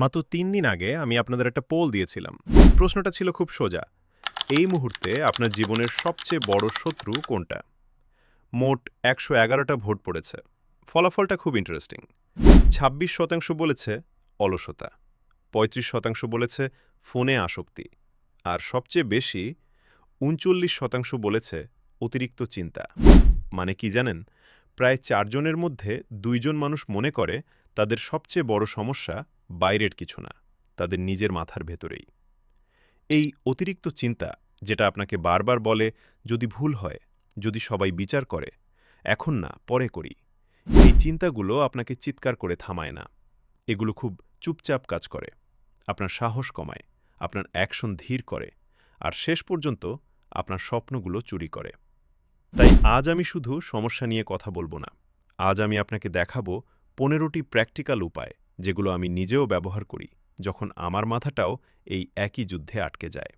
মাত্র তিন দিন আগে আমি আপনাদের একটা পোল দিয়েছিলাম। প্রশ্নটা ছিল খুব সোজা। এই মুহূর্তে আপনার জীবনের সবচেয়ে বড় শত্রু কোনটা? মোট একশো এগারোটা ভোট পড়েছে। ফলাফলটা খুব ইন্টারেস্টিং ছাব্বিশ শতাংশ বলেছে অলসতা, পঁয়ত্রিশ শতাংশ বলেছে ফোনে আসক্তি, আর সবচেয়ে বেশি উনচল্লিশ শতাংশ বলেছে অতিরিক্ত চিন্তা। মানে কি জানেন? প্রায় চারজনের মধ্যে দুইজন মানুষ মনে করে তাদের সবচেয়ে বড় সমস্যা বাইরের কিছু না, তাদের নিজের মাথার ভেতরেই। এই অতিরিক্ত চিন্তা, যেটা আপনাকে বারবার বলে, যদি ভুল হয়, যদি সবাই বিচার করে, এখন না, পরে করি, এই চিন্তাগুলো আপনাকে চিৎকার করে থামায় না। এগুলো খুব চুপচাপ কাজ করে। আপনার সাহস কমায়, আপনার অ্যাকশন ধীর করে, আর শেষ পর্যন্ত আপনার স্বপ্নগুলো চুরি করে। তাই আজ আমি শুধু সমস্যা নিয়ে কথা বলব না। আজ আমি আপনাকে দেখাবো পনেরোটি প্র্যাকটিক্যাল উপায় যেগুলো আমি নিজেও ব্যবহার করি, যখন আমার মাথাটাও এই একই যুদ্ধে আটকে যায়।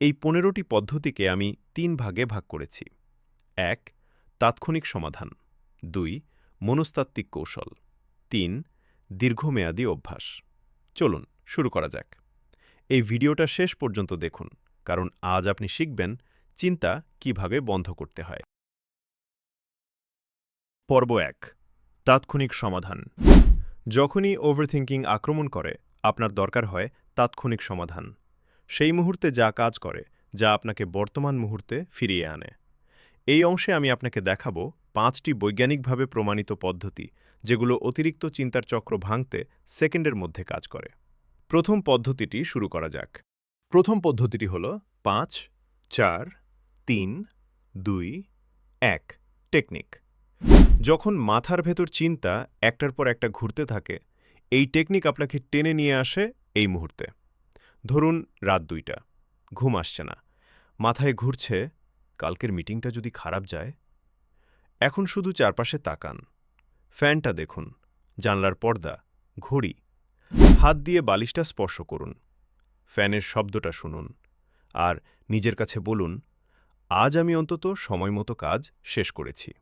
এই পনেরোটি পদ্ধতিকে আমি তিন ভাগে ভাগ করেছি। এক, তাৎক্ষণিক সমাধান। দুই, মনস্তাত্ত্বিক কৌশল। তিন, দীর্ঘমেয়াদী অভ্যাস। চলুন, শুরু করা যাক। এই ভিডিওটা শেষ পর্যন্ত দেখুন, কারণ আজ আপনি শিখবেন চিন্তা কীভাবে বন্ধ করতে হয়। পর্ব এক, তাৎক্ষণিক সমাধান। যখনই ওভারথিংকিং আক্রমণ করে, আপনার দরকার হয় তাৎক্ষণিক সমাধান। সেই মুহূর্তে যা কাজ করে, যা আপনাকে বর্তমান মুহূর্তে ফিরিয়ে আনে। এই অংশে আমি আপনাকে দেখাবো পাঁচটি বৈজ্ঞানিকভাবে প্রমাণিত পদ্ধতি, যেগুলো অতিরিক্ত চিন্তার চক্র ভাঙতে সেকেন্ডের মধ্যে কাজ করে। প্রথম পদ্ধতিটি শুরু করা যাক। প্রথম পদ্ধতিটি হল পাঁচ, চার, তিন, দুই, এক, টেকনিক। যখন মাথার ভেতর চিন্তা একটার পর একটা ঘুরতে থাকে, এই টেকনিক আপনাকে টেনে নিয়ে আসে এই মুহূর্তে। ধরুন রাত দুইটা, ঘুম আসছে না, মাথায় ঘুরছে, কালকের মিটিংটা যদি খারাপ যায়? এখন শুধু চারপাশে তাকান, ফ্যানটা দেখুন, জানলার পর্দা, ঘড়ি, হাত দিয়ে বালিশটা স্পর্শ করুন, ফ্যানের শব্দটা শুনুন, আর নিজের কাছে বলুন, আজ আমি অন্তত সময়মতো কাজ শেষ করেছি।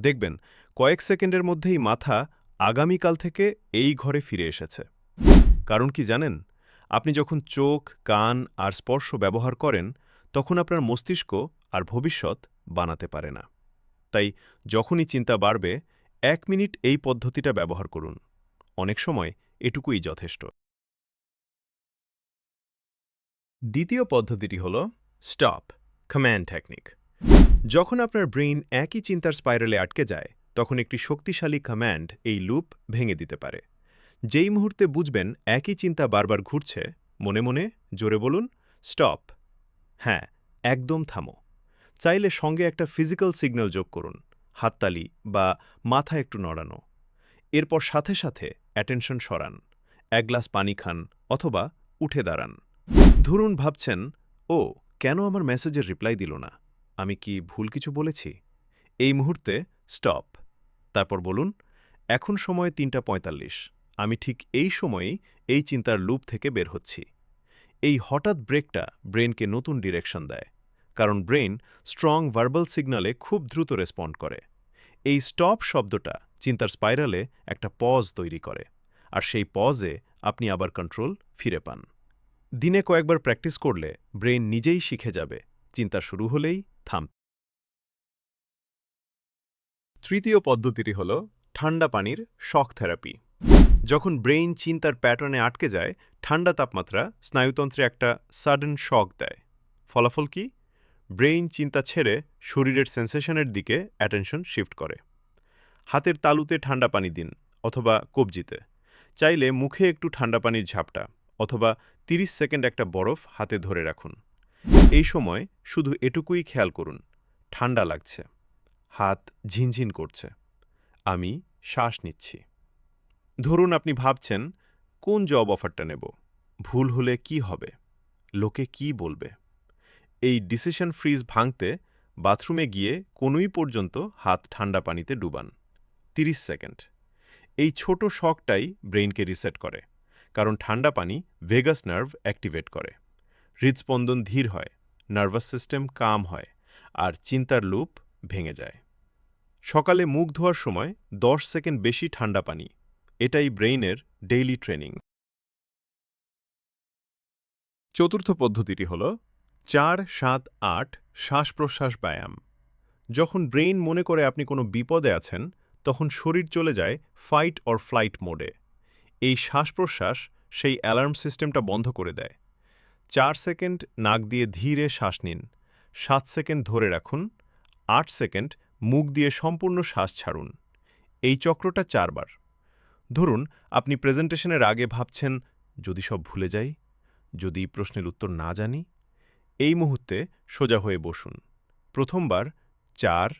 দেখবেন, কয়েক সেকেন্ডের মধ্যেই মাথা আগামীকাল থেকে এই ঘরে ফিরে এসেছে। কারণ কি জানেন? আপনি যখন চোখ, কান আর স্পর্শ ব্যবহার করেন, তখন আপনার মস্তিষ্ক আর ভবিষ্যৎ বানাতে পারে না। তাই যখনই চিন্তা বাড়বে, এক মিনিট এই পদ্ধতিটা ব্যবহার করুন। অনেক সময় এটুকুই যথেষ্ট। দ্বিতীয় পদ্ধতিটি হল স্টপ কম্যান্ড টেকনিক। যখন আপনার ব্রেইন একই চিন্তার স্পাইরালে আটকে যায়, তখন একটি শক্তিশালী কম্যান্ড এই লুপ ভেঙে দিতে পারে। যেই মুহূর্তে বুঝবেন একই চিন্তা বারবার ঘুরছে, মনে মনে, জোরে বলুন, স্টপ। হ্যাঁ একদম থামো। চাইলে সঙ্গে একটা ফিজিক্যাল সিগন্যাল যোগ করুন, হাততালি বা মাথা একটু নড়ানো। এরপর সাথে সাথে অ্যাটেনশন সরান, এক গ্লাস পানি খান অথবা উঠে দাঁড়ান। ধরুন ভাবছেন, ও, কেন আমার মেসেজের রিপ্লাই দিল না? আমি কি ভুল কিছু বলেছি? এই মুহূর্তে স্টপ। তারপর বলুন, এখন সময় তিনটা পঁয়তাল্লিশ। আমি ঠিক এই সময়েই এই চিন্তার লুপ থেকে বের হচ্ছি। এই হঠাৎ ব্রেকটা ব্রেনকে নতুন ডিরেকশন দেয়, কারণ ব্রেন স্ট্রং ভার্বাল সিগনালে খুব দ্রুত রেসপন্ড করে। এই স্টপ শব্দটা চিন্তার স্পাইরালে একটা পজ তৈরি করে, আর সেই পজে আপনি আবার কন্ট্রোল ফিরে পান। দিনে কয়েকবার প্র্যাকটিস করলে ব্রেন নিজেই শিখে যাবে, চিন্তা শুরু হলেই থাম। তৃতীয় পদ্ধতিটি হল ঠান্ডা পানির শক থেরাপি যখন ব্রেইন চিন্তার প্যাটার্নে আটকে যায়, ঠান্ডা তাপমাত্রা স্নায়ুতন্ত্রে একটা সাডেন শক দেয়। ফলাফল কি? ব্রেইন চিন্তা ছেড়ে শরীরের সেন্সেশনের দিকে অ্যাটেনশন শিফট করে। হাতের তালুতে ঠান্ডা পানি দিন অথবা কবজিতে। চাইলে মুখে একটু ঠান্ডা পানির ঝাপটা অথবা ৩০ সেকেন্ড একটা বরফ হাতে ধরে রাখুন। এই সময় শুধু এটুকুই খেয়াল করুন, ঠান্ডা লাগছে, হাত ঝিনঝিন করছে। আমি শ্বাস নিচ্ছি। ধরুন আপনি ভাবছেন, কোন জব অফারটা নেব? ভুল হলে কি হবে? লোকে কি বলবে? এই ডিসিশন ফ্রিজ ভাঙতে বাথরুমে গিয়ে কোনোই পর্যন্ত হাত ঠান্ডা পানিতে ডুবান। ৩০ সেকেন্ড। এই ছোট শকটাই ব্রেইনকে রিসেট করে, কারণ ঠান্ডা পানি ভেগাস নার্ভ অ্যাক্টিভেট করে। হৃদস্পন্দন ধীর হয়, নার্ভাস সিস্টেম কাম হয়, আর চিন্তার লুপ ভেঙে যায়। সকালে মুখ ধোয়ার সময় দশ সেকেন্ড বেশি ঠান্ডা পানি, এটাই ব্রেইনের ডেইলি ট্রেনিং। চতুর্থ পদ্ধতিটি হল চার, সাত, আট শ্বাস প্রশ্বাস ব্যায়াম। যখন ব্রেইন মনে করে আপনি কোনো বিপদে আছেন, তখন শরীর চলে যায় ফাইট অর ফ্লাইট মোডে। এই শ্বাস প্রশ্বাস সেই অ্যালার্ম সিস্টেমটা বন্ধ করে দেয়। চার সেকেন্ড নাক দিয়ে ধীরে শ্বাস নিন, সাত সেকেন্ড ধরে রাখুন, আট সেকেন্ড মুখ দিয়ে সম্পূর্ণ শ্বাস ছাড়ুন। এই চক্রটা চারবার। ধরুন, আপনি প্রেজেন্টেশনের আগে ভাবছেন, যদি সব ভুলে যাই, যদি প্রশ্নের উত্তর না জানি? এই মুহূর্তে সোজা হয়ে বসুন। প্রথমবার চার,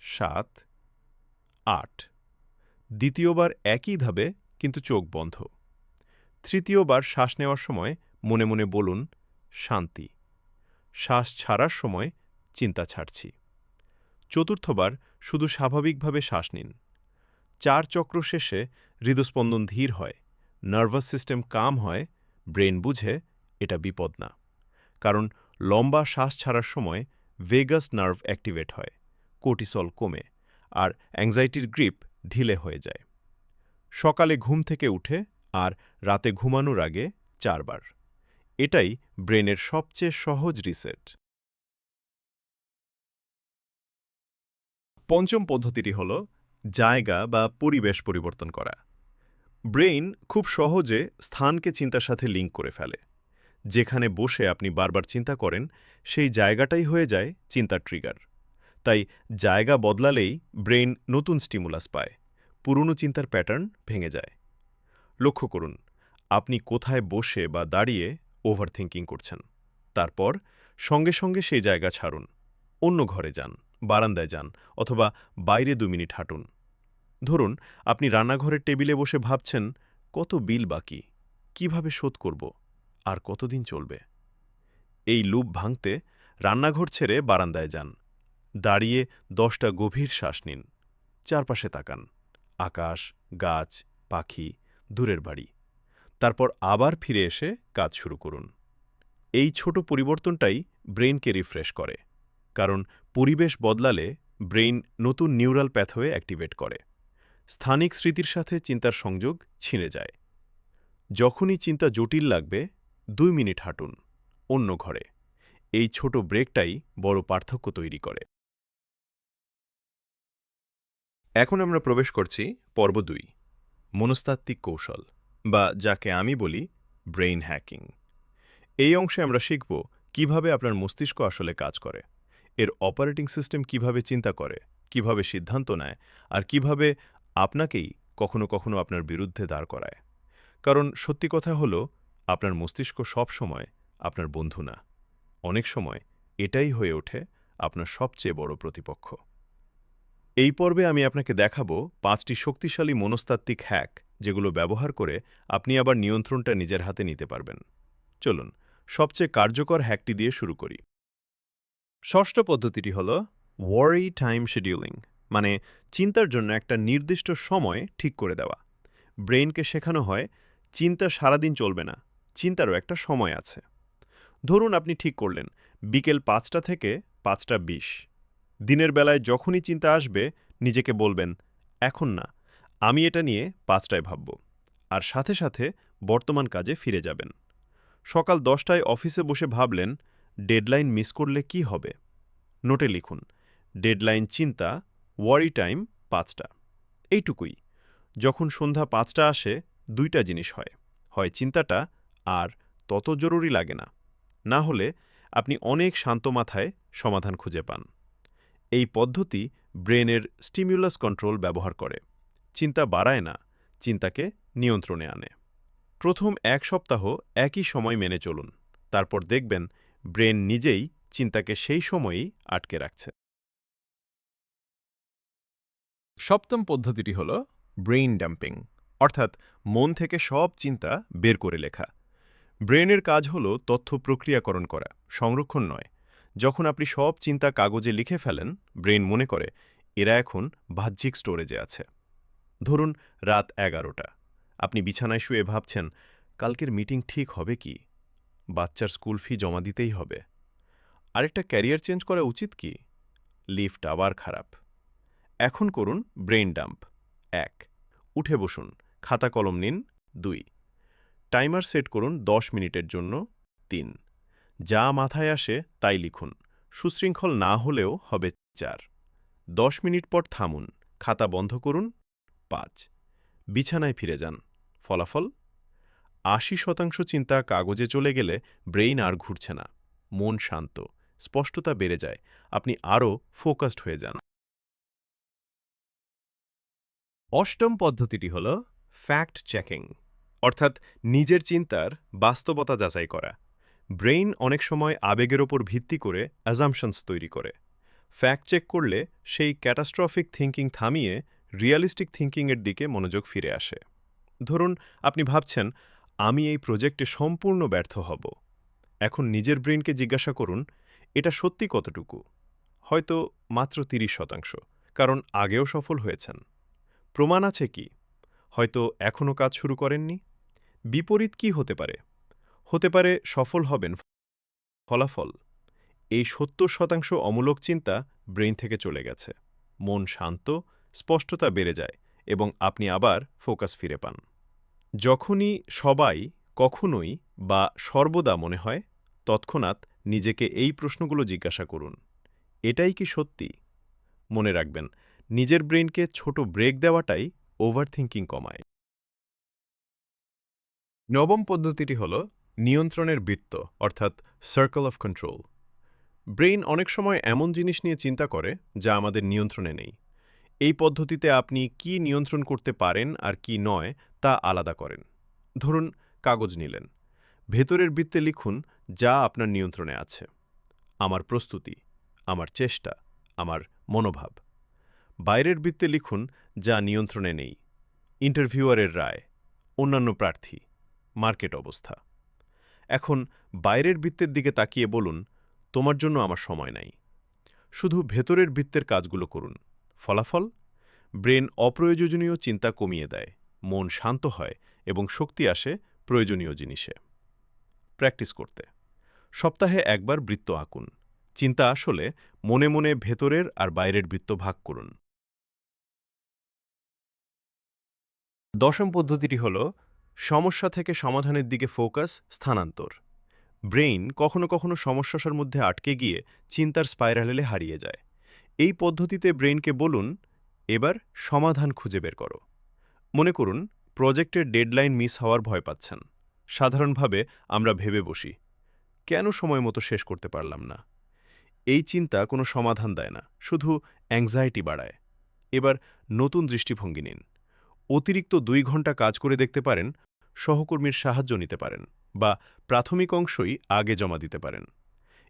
সাত, আট। দ্বিতীয়বার একই ধাবে কিন্তু চোখ বন্ধ। তৃতীয়বার শ্বাস নেওয়ার সময় মনে মনে বলুন, শান্তি। শ্বাস ছাড়ার সময় চিন্তা ছাড়ছি। চতুর্থবার শুধু স্বাভাবিকভাবে শ্বাস নিন। চার চক্র শেষে হৃদস্পন্দন ধীর হয়, নার্ভাস সিস্টেম কাম হয়, ব্রেন বুঝে এটা বিপদ না। কারণ লম্বা শ্বাস ছাড়ার সময় ভেগাস নার্ভ অ্যাক্টিভেট হয় কোটিসল কমে আর অ্যাংজাইটির গ্রিপ ঢিলে হয়ে যায়। সকালে ঘুম থেকে উঠে আর রাতে ঘুমানোর আগে চারবার। এটাই ব্রেনের সবচেয়ে সহজ রিসেট। পঞ্চম পদ্ধতিটি হল জায়গা বা পরিবেশ পরিবর্তন করা। ব্রেইন খুব সহজে স্থানকে চিন্তার সাথে লিঙ্ক করে ফেলে। যেখানে বসে আপনি বারবার চিন্তা করেন, সেই জায়গাটাই হয়ে যায় চিন্তার ট্রিগার। তাই জায়গা বদলালেই ব্রেইন নতুন স্টিমুলাস পায়, পুরনো চিন্তার প্যাটার্ন ভেঙে যায়। লক্ষ্য করুন, আপনি কোথায় বসে বা দাঁড়িয়ে ওভার থিঙ্কিং করছেন। তারপর সঙ্গে সঙ্গে সেই জায়গা ছাড়ুন। অন্য ঘরে যান, বারান্দায় যান অথবা বাইরে দু মিনিট হাঁটুন। ধরুন, আপনি রান্নাঘরের টেবিলে বসে ভাবছেন, কত বিল বাকি? কীভাবে শোধ করব? আর কতদিন চলবে? এই লুপ ভাঙতে রান্নাঘর ছেড়ে বারান্দায় যান। দাঁড়িয়ে দশটা গভীর শ্বাস নিন। চারপাশে তাকান। আকাশ, গাছ, পাখি, দূরের বাড়ি। তারপর আবার ফিরে এসে কাজ শুরু করুন। এই ছোট পরিবর্তনটাই ব্রেইনকে রিফ্রেশ করে, কারণ পরিবেশ বদলালে ব্রেইন নতুন নিউরাল প্যাথওয়ে অ্যাক্টিভেট করে। স্থানিক স্মৃতির সাথে চিন্তার সংযোগ ছিঁড়ে যায়। যখনই চিন্তা জটিল লাগবে, দুই মিনিট হাঁটুন, অন্য ঘরে। এই ছোট ব্রেকটাই বড় পার্থক্য তৈরি করে। এখন আমরা প্রবেশ করছি পর্ব দুই, মনস্তাত্ত্বিক কৌশল। বা যাকে আমি বলি ব্রেইন হ্যাকিং। এই অংশে আমরা শিখব কীভাবে আপনার মস্তিষ্ক আসলে কাজ করে, এর অপারেটিং সিস্টেম কীভাবে চিন্তা করে, কীভাবে সিদ্ধান্ত নেয়, আর কীভাবে আপনাকেই কখনো কখনো আপনার বিরুদ্ধে দাঁড় করায়। কারণ সত্যি কথা হল, আপনার মস্তিষ্ক সব সময় আপনার বন্ধু না। অনেক সময় এটাই হয়ে ওঠে আপনার সবচেয়ে বড় প্রতিপক্ষ। এই পর্বে আমি আপনাকে দেখাবো পাঁচটি শক্তিশালী মনস্তাত্ত্বিক হ্যাক যেগুলো ব্যবহার করে আপনি আবার নিয়ন্ত্রণটা নিজের হাতে নিতে পারবেন। চলুন, সবচেয়ে কার্যকর হ্যাকটি দিয়ে শুরু করি। ষষ্ঠ পদ্ধতিটি হল ওয়ারি টাইম শিডিউলিং মানে চিন্তার জন্য একটা নির্দিষ্ট সময় ঠিক করে দেওয়া। ব্রেইনকে শেখানো হয়, চিন্তা সারাদিন চলবে না, চিন্তারও একটা সময় আছে। ধরুন আপনি ঠিক করলেন, বিকেল পাঁচটা থেকে পাঁচটা বিশ। দিনের বেলায় যখনই চিন্তা আসবে, নিজেকে বলবেন, এখন না। আমি এটা নিয়ে পাঁচটায় ভাবব, আর সাথে সাথে বর্তমান কাজে ফিরে যাবেন। সকাল দশটায় অফিসে বসে ভাবলেন, ডেডলাইন মিস করলে কি হবে? নোটে লিখুন, ডেডলাইন চিন্তা, ওয়ারি টাইম পাঁচটা। এইটুকুই। যখন সন্ধ্যা পাঁচটা আসে, দুইটা জিনিস হয় হয় চিন্তাটা আর তত জরুরি লাগে না। না হলে আপনি অনেক শান্ত মাথায় সমাধান খুঁজে পান। এই পদ্ধতি ব্রেনের স্টিমিউলাস কন্ট্রোল ব্যবহার করে। চিন্তা বাড়ায় না, চিন্তাকে নিয়ন্ত্রণে আনে। প্রথম এক সপ্তাহ একই সময় মেনে চলুন, তারপর দেখবেন ব্রেন নিজেই চিন্তাকে সেই সময়েই আটকে রাখছে। সপ্তম পদ্ধতিটি হল ব্রেইন ডাম্পিং, অর্থাৎ মন থেকে সব চিন্তা বের করে লেখা। ব্রেনের কাজ হল তথ্য প্রক্রিয়াকরণ করা, সংরক্ষণ নয়। যখন আপনি সব চিন্তা কাগজে লিখে ফেলেন ব্রেন মনে করে, এরা এখন বাহ্যিক স্টোরেজে আছে। ধরুন, রাত এগারোটা। আপনি বিছানায় শুয়ে ভাবছেন, কালকের মিটিং ঠিক হবে কি? বাচ্চার স্কুল ফি জমা দিতেই হবে। আরেকটা ক্যারিয়ার চেঞ্জ করা উচিত কি? লিফট আবার খারাপ। এখন করুন ব্রেইন ডাম্প। এক, উঠে বসুন, খাতা কলম নিন। দুই, টাইমার সেট করুন দশ মিনিটের জন্য। তিন, যা মাথায় আসে তাই লিখুন। সুশৃঙ্খল না হলেও হবে চার। দশ মিনিট পর থামুন, খাতা বন্ধ করুন পাঁচ। বিছানায় ফিরে যান। ফলাফল? আশি শতাংশ চিন্তা কাগজে চলে গেলে ব্রেইন আর ঘুরছে না। মন শান্ত। স্পষ্টতা বেড়ে যায়। আপনি আরও ফোকাসড হয়ে যান। অষ্টম পদ্ধতিটি হল ফ্যাক্ট চেকিং, অর্থাৎ নিজের চিন্তার বাস্তবতা যাচাই করা। ব্রেইন অনেক সময় আবেগের ওপর ভিত্তি করে অ্যাজামশনস তৈরি করে। ফ্যাক্ট চেক করলে সেই ক্যাটাস্ট্রফিক থিঙ্কিং থামিয়ে রিয়ালিস্টিক থিঙ্কিংয়ের দিকে মনোযোগ ফিরে আসে। ধরুন, আপনি ভাবছেন, আমি এই প্রজেক্টে সম্পূর্ণ ব্যর্থ হব। এখন নিজের ব্রেনকে জিজ্ঞাসা করুন, এটা সত্যি কতটুকু? হয়তো মাত্র তিরিশ শতাংশ, কারণ আগেও সফল হয়েছেন। প্রমাণ আছে কি? হয়তো এখনও কাজ শুরু করেননি? বিপরীত কি হতে পারে? হতে পারে সফল হবেন, ফলাফল। এই সত্তর শতাংশ অমূলক চিন্তা ব্রেইন থেকে চলে গেছে। মন শান্ত স্পষ্টতা বেড়ে যায় এবং আপনি আবার ফোকাস ফিরে পান। যখনই সবাই কখনোই বা সর্বদা মনে হয়, তৎক্ষণাৎ নিজেকে এই প্রশ্নগুলো জিজ্ঞাসা করুন। এটাই কি সত্যি? মনে রাখবেন, নিজের ব্রেইনকে ছোট ব্রেক দেওয়াটাই ওভারথিঙ্কিং কমায়। নবম পদ্ধতিটি হল নিয়ন্ত্রণের বৃত্ত, অর্থাৎ সার্কেল অফ কন্ট্রোল ব্রেইন অনেক সময় এমন জিনিস নিয়ে চিন্তা করে যা আমাদের নিয়ন্ত্রণে নেই। এই পদ্ধতিতে আপনি কি নিয়ন্ত্রণ করতে পারেন আর কি নয় তা আলাদা করেন। ধরুন, কাগজ নিলেন। ভেতরের বৃত্তে লিখুন যা আপনার নিয়ন্ত্রণে আছে। আমার প্রস্তুতি, আমার চেষ্টা, আমার মনোভাব। বাইরের বৃত্তে লিখুন যা নিয়ন্ত্রণে নেই। ইন্টারভিউয়ারের রায়, অন্যান্য প্রার্থী, মার্কেট অবস্থা। এখন বাইরের বৃত্তের দিকে তাকিয়ে বলুন, তোমার জন্য আমার সময় নাই। শুধু ভেতরের বৃত্তের কাজগুলো করুন। ফলাফল? ব্রেন অপ্রয়োজনীয় চিন্তা কমিয়ে দেয়, মন শান্ত হয় এবং শক্তি আসে প্রয়োজনীয় জিনিসে। প্র্যাকটিস করতে। সপ্তাহে একবার বৃত্ত আঁকুন। চিন্তা আসলে মনে মনে ভেতরের আর বাইরের বৃত্ত ভাগ করুন। দশম পদ্ধতিটি হল সমস্যা থেকে সমাধানের দিকে ফোকাস, স্থানান্তর। ব্রেইন কখনো কখনো সমস্যার মধ্যে আটকে গিয়ে চিন্তার স্পাইরালে হারিয়ে যায়। এই পদ্ধতিতে ব্রেইনকে বলুন, এবার সমাধান খুঁজে বের করো। মনে করুন, প্রজেক্টের ডেডলাইন মিস হওয়ার ভয় পাচ্ছেন। সাধারণভাবে আমরা ভেবে বসি, কেন সময় মতো শেষ করতে পারলাম না? এই চিন্তা কোনো সমাধান দেয় না, শুধু অ্যাংজাইটি বাড়ায়। এবার নতুন দৃষ্টিভঙ্গি নিন। অতিরিক্ত দুই ঘণ্টা কাজ করে দেখতে পারেন, সহকর্মীর সাহায্য নিতে পারেন, বা প্রাথমিক অংশই আগে জমা দিতে পারেন।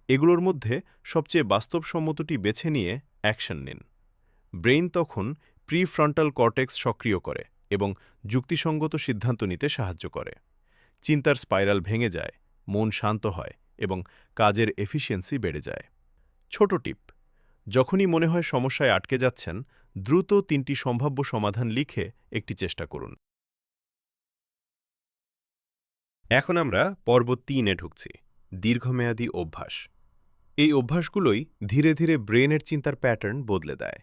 এগুলোর মধ্যে সবচেয়ে বাস্তবসম্মতটি বেছে নিয়ে অ্যাকশন নিন। ব্রেইন তখন প্রিফ্রন্টাল কর্টেক্স সক্রিয় করে এবং যুক্তিসঙ্গত সিদ্ধান্ত নিতে সাহায্য করে। চিন্তার স্পাইরাল ভেঙে যায়, মন শান্ত হয় এবং কাজের এফিসিয়েন্সি বেড়ে যায়। ছোট টিপ, যখনই মনে হয় সমস্যায় আটকে যাচ্ছেন, দ্রুত তিনটি সম্ভাব্য সমাধান লিখে একটি চেষ্টা করুন। এখন আমরা পর্ব তিনে ঢুকছি, দীর্ঘমেয়াদী অভ্যাস। এই অভ্যাসগুলোই ধীরে ধীরে ব্রেনের চিন্তার প্যাটার্ন বদলে দেয়।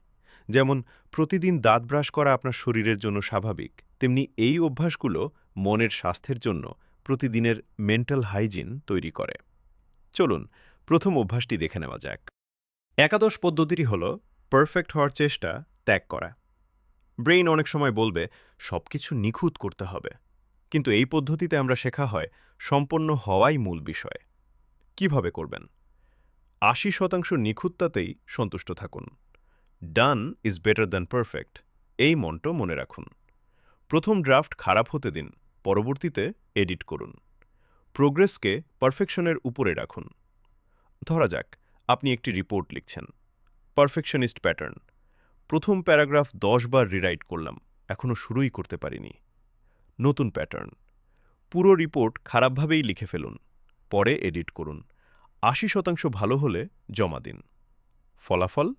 যেমন, প্রতিদিন দাঁত ব্রাশ করা আপনার শরীরের জন্য স্বাভাবিক, তেমনি এই অভ্যাসগুলো মনের স্বাস্থ্যের জন্য প্রতিদিনের মেন্টাল হাইজিন তৈরি করে। চলুন, প্রথম অভ্যাসটি দেখে নেওয়া যাক। একাদশ পদ্ধতিটি হল পারফেক্ট হওয়ার চেষ্টা, ত্যাগ করা। ব্রেইন অনেক সময় বলবে, সবকিছু নিখুঁত করতে হবে। কিন্তু এই পদ্ধতিতে আমরা শেখা হয়, সম্পন্ন হওয়াই মূল বিষয়। কীভাবে করবেন? আশি শতাংশ নিখুঁততাতেই সন্তুষ্ট থাকুন। Done is better than perfect. এই মন্ত্র মনে রাখুন। প্রথম ড্রাফট খারাপ হতে দিন, পরবর্তীতে এডিট করুন। প্রোগ্রেসকে পারফেকশনের উপরে রাখুন। ধরা যাক, আপনি একটি রিপোর্ট লিখছেন। Perfectionist pattern. প্রথম প্যারাগ্রাফ দশ বার রিরাইট করলাম এখনও শুরুই করতে পারিনি। নতুন প্যাটার্ন। পুরো রিপোর্ট খারাপভাবেই লিখে ফেলুন, পরে এডিট করুন। আশি শতাংশ ভালো হলে জমা দিন। ফলাফল,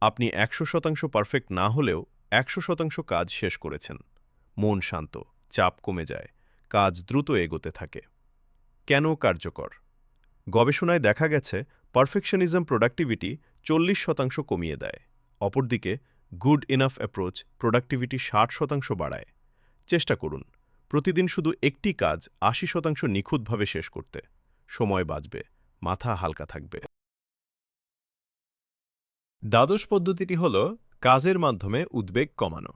আপনি একশো শতাংশ পারফেক্ট না হলেও একশো শতাংশ কাজ শেষ করেছেন। মন শান্ত, চাপ কমে যায়, কাজ দ্রুত এগোতে থাকে। কেন কার্যকর? গবেষণায় দেখা গেছে পারফেকশনিজম প্রোডাক্টিভিটি চল্লিশ শতাংশ কমিয়ে দেয়। অপরদিকে গুড ইনাফ অ্যাপ্রোচ প্রোডাক্টিভিটি ষাট শতাংশ বাড়ায়। চেষ্টা করুন, প্রতিদিন শুধু একটি কাজ আশি শতাংশ নিখুঁতভাবে শেষ করতে। সময় বাঁচবে। মাথা হালকা থাকবে। দ্বাদশ পদ্ধতিটি হল কাজের মাধ্যমে উদ্বেগ কমানো।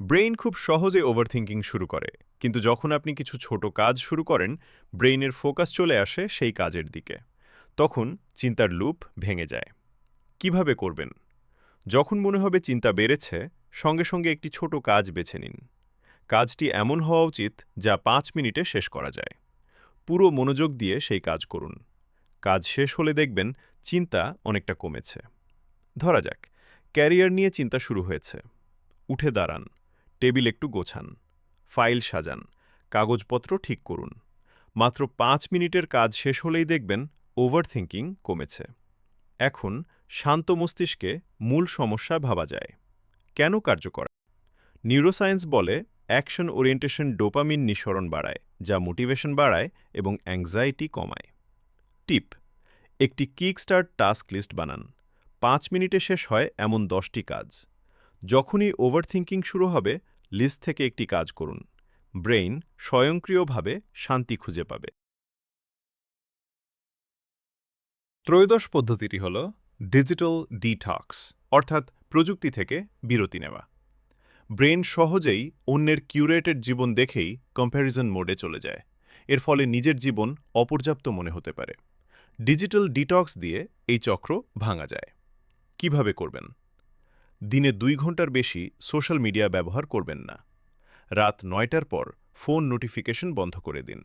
ব্রেইন খুব সহজে ওভারথিঙ্কিং শুরু করে, কিন্তু যখন আপনি কিছু ছোট কাজ শুরু করেন, ব্রেইনের ফোকাস চলে আসে সেই কাজের দিকে। তখন চিন্তার লুপ ভেঙে যায়। কীভাবে করবেন? যখন মনে হবে চিন্তা বেড়েছে, সঙ্গে সঙ্গে একটি ছোট কাজ বেছে নিন। কাজটি এমন হওয়া উচিত যা পাঁচ মিনিটে শেষ করা যায়। পুরো মনোযোগ দিয়ে সেই কাজ করুন। কাজ শেষ হলে দেখবেন চিন্তা অনেকটা কমেছে। ধরা যাক, ক্যারিয়ার নিয়ে চিন্তা শুরু হয়েছে। উঠে দাঁড়ান, টেবিল একটু গোছান, ফাইল সাজান, কাগজপত্র ঠিক করুন। মাত্র পাঁচ মিনিটের কাজ শেষ হলেই দেখবেন ওভারথিঙ্কিং কমেছে। এখন শান্ত মস্তিষ্কে মূল সমস্যা ভাবা যায়। কেন কার্যকর? নিউরোসায়েন্স বলে অ্যাকশন ওরিয়েন্টেশন ডোপামিন নিঃসরণ বাড়ায়, যা মোটিভেশন বাড়ায় এবং অ্যাংজাইটি কমায়। টিপ, একটি কিক স্টার্ট টাস্ক লিস্ট বানান। পাঁচ মিনিটে শেষ হয় এমন দশটি কাজ। যখনই ওভারথিঙ্কিং শুরু হবে, লিস্ট থেকে একটি কাজ করুন। ব্রেইন স্বয়ংক্রিয়ভাবে শান্তি খুঁজে পাবে। ত্রয়োদশ পদ্ধতিটি হল ডিজিটাল ডিটক্স, অর্থাৎ প্রযুক্তি থেকে বিরতি নেওয়া। ব্রেন সহজেই অন্যের কিউরেটেড জীবন দেখেই কম্প্যারিজন মোডে চলে যায়। এর ফলে নিজের জীবন অপর্যাপ্ত মনে হতে পারে। ডিজিটাল ডিটক্স দিয়ে এই চক্র ভাঙা যায়। কীভাবে করবেন? দিনে দুই ঘণ্টার বেশি সোশ্যাল মিডিয়া ব্যবহার করবেন না। রাত নয়টার পর ফোন নোটিফিকেশন বন্ধ করে দিন।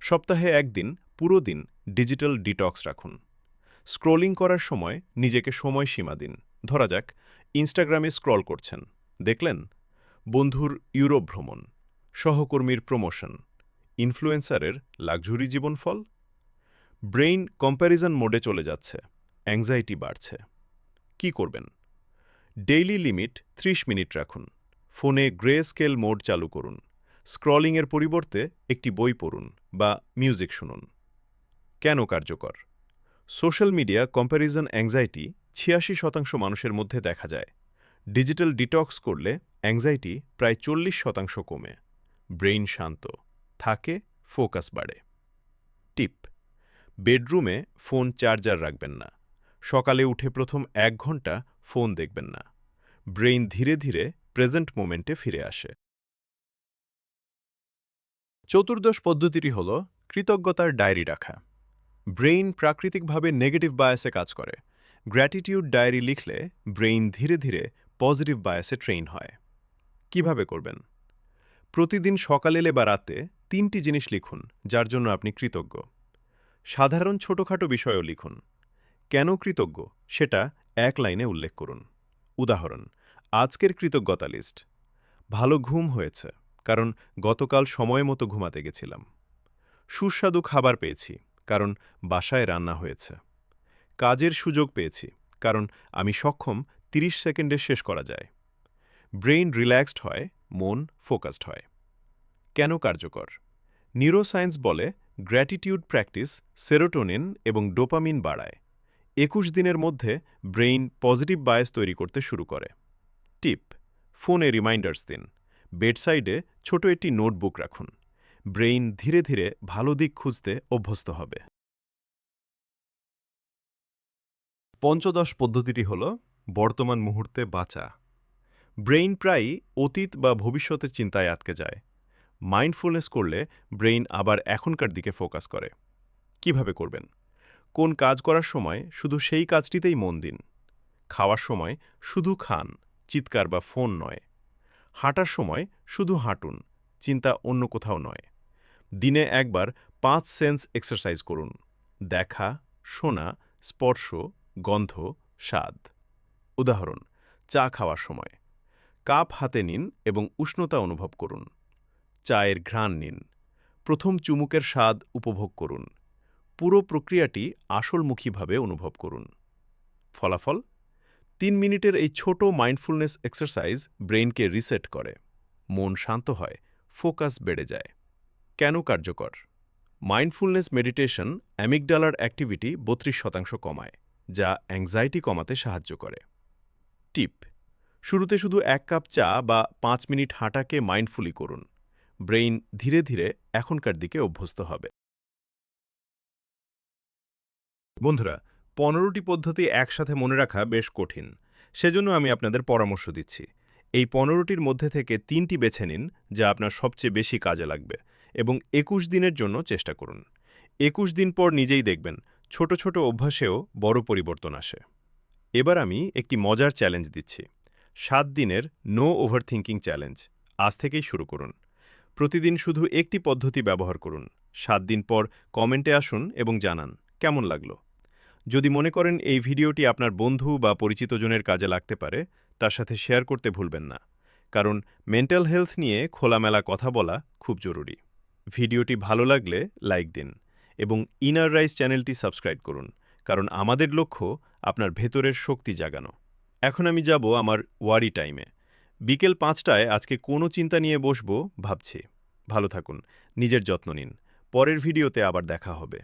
সপ্তাহে একদিন, পুরো দিন ডিজিটাল ডিটক্স রাখুন। স্ক্রোলিং করার সময় নিজেকে সময় সীমা দিন। ধরা যাক, ইনস্টাগ্রামে স্ক্রল করছেন। দেখলেন? বন্ধুর ইউরোপ ভ্রমণ, সহকর্মীর প্রমোশন, ইনফ্লুয়েন্সারের লাক্সুরি জীবনফল। ব্রেইন কম্প্যারিজন মোডে চলে যাচ্ছে অ্যাংজাইটি বাড়ছে। কি করবেন? ডেইলি লিমিট ৩০ মিনিট রাখুন। ফোনে গ্রে স্কেল মোড চালু করুন। স্ক্রলিংয়ের পরিবর্তে একটি বই পড়ুন বা মিউজিক শুনুন। কেন কার্যকর? সোশ্যাল মিডিয়া কম্প্যারিজন অ্যাংজাইটি ছিয়াশি শতাংশ মানুষের মধ্যে দেখা যায়। ডিজিটাল ডিটক্স করলে অ্যাংজাইটি প্রায় চল্লিশ শতাংশ কমে। ব্রেইন শান্ত, থাকে ফোকাস বাড়ে। টিপ বেডরুমে ফোন চার্জার রাখবেন না। সকালে উঠে প্রথম এক ঘণ্টা ফোন দেখবেন না। ব্রেইন ধীরে ধীরে প্রেজেন্ট মোমেন্টে ফিরে আসে। চতুর্দশ পদ্ধতিটি হল কৃতজ্ঞতার ডায়েরি রাখা। ব্রেইন প্রাকৃতিকভাবে নেগেটিভ বায়াসে কাজ করে। গ্র্যাটিটিউড ডায়েরি লিখলে ব্রেইন ধীরে ধীরে পজিটিভ বায়াসে ট্রেন হয়। কীভাবে করবেন? প্রতিদিন সকাল বা রাতে তিনটি জিনিস লিখুন, যার জন্য আপনি কৃতজ্ঞ। সাধারণ ছোটখাটো বিষয়ও লিখুন। কেন কৃতজ্ঞ? সেটা এক লাইনে উল্লেখ করুন। উদাহরণ, আজকের কৃতজ্ঞতা লিস্ট। ভালো ঘুম হয়েছে, কারণ গতকাল সময় মতো ঘুমাতে গেছিলাম। সুস্বাদু খাবার পেয়েছি, কারণ বাসায় রান্না হয়েছে। কাজের সুযোগ পেয়েছি, কারণ আমি সক্ষম ৩০ সেকেন্ডে শেষ করা যায়। ব্রেইন রিল্যাক্সড হয়, মন ফোকাসড হয়। কেন কার্যকর? নিউরোসায়েন্স বলে গ্র্যাটিটিউড প্র্যাকটিস সেরোটোনিন এবং ডোপামিন বাড়ায়। একুশ দিনের মধ্যে ব্রেইন পজিটিভ বায়াস তৈরি করতে শুরু করে। টিপ, ফোনে রিমাইন্ডার্স দিন। বেডসাইডে ছোট একটি নোটবুক রাখুন। ব্রেইন ধীরে ধীরে ভালো দিক খুঁজতে অভ্যস্ত হবে। পঞ্চদশ পদ্ধতিটি হল বর্তমান মুহূর্তে বাঁচা। ব্রেইন প্রায়ই অতীত বা ভবিষ্যতের চিন্তায় আটকে যায়। মাইন্ডফুলনেস করলে ব্রেইন আবার এখনকার দিকে ফোকাস করে। কীভাবে করবেন? কোন কাজ করার সময় শুধু সেই কাজটিতেই মন দিন। খাওয়ার সময় শুধু খান, চিৎকার বা ফোন নয়। হাঁটার সময় শুধু হাঁটুন, চিন্তা অন্য কোথাও নয়। দিনে একবার পাঁচ সেন্স এক্সারসাইজ করুন, দেখা, শোনা, স্পর্শ, গন্ধ, স্বাদ। উদাহরণ, চা খাওয়ার সময়। কাপ হাতে নিন এবং উষ্ণতা অনুভব করুন। চায়ের ঘ্রাণ নিন। প্রথম চুমুকের স্বাদ উপভোগ করুন। পুরো প্রক্রিয়াটি আসলমুখীভাবে অনুভব করুন। ফলাফল? তিন মিনিটের এই ছোট মাইন্ডফুলনেস এক্সারসাইজ ব্রেইনকে রিসেট করে। মন শান্ত হয়, ফোকাস বেড়ে যায়। কেন কার্যকর? মাইন্ডফুলনেস মেডিটেশন অ্যামিকডালার অ্যাক্টিভিটি বত্রিশ শতাংশ কমায়, যা অ্যাংজাইটি কমাতে সাহায্য করে। টিপ, শুরুতে শুধু এক কাপ চা বা পাঁচ মিনিট হাঁটাকে মাইন্ডফুলি করুন। ব্রেইন ধীরে ধীরে এখনকার দিকে অভ্যস্ত হবে। বন্ধুরা, পনেরোটি পদ্ধতি একসাথে মনে রাখা বেশ কঠিন। সেজন্য আমি আপনাদের পরামর্শ দিচ্ছি। এই পনেরোটির মধ্যে থেকে তিনটি বেছে নিন যা আপনার সবচেয়ে বেশি কাজে লাগবে এবং একুশ দিনের জন্য চেষ্টা করুন। একুশ দিন পর নিজেই দেখবেন ছোট ছোট অভ্যাসেও বড় পরিবর্তন আসে। এবার আমি একটি মজার চ্যালেঞ্জ দিচ্ছি। সাত দিনের নো ওভারথিঙ্কিং চ্যালেঞ্জ। আজ থেকেই শুরু করুন। প্রতিদিন শুধু একটি পদ্ধতি ব্যবহার করুন। সাত দিন পর কমেন্টে আসুন এবং জানান, কেমন লাগল? যদি মনে করেন এই ভিডিওটি আপনার বন্ধু বা পরিচিতজনের কাজে লাগতে পারে, তার সাথে শেয়ার করতে ভুলবেন না। কারণ মেন্টাল হেলথ নিয়ে খোলামেলা কথা বলা খুব জরুরি। ভিডিওটি ভালো লাগলে লাইক দিন এবং ইনার রাইস চ্যানেলটি সাবস্ক্রাইব করুন, কারণ আমাদের লক্ষ্য আপনার ভেতরের শক্তি জাগানো। এখন আমি যাব আমার ওয়ারি টাইমে। বিকেল পাঁচটায় আজকে কোনো চিন্তা নিয়ে বসবো, ভাবছি। ভালো থাকুন। নিজের যত্ন নিন। পরের ভিডিওতে আবার দেখা হবে।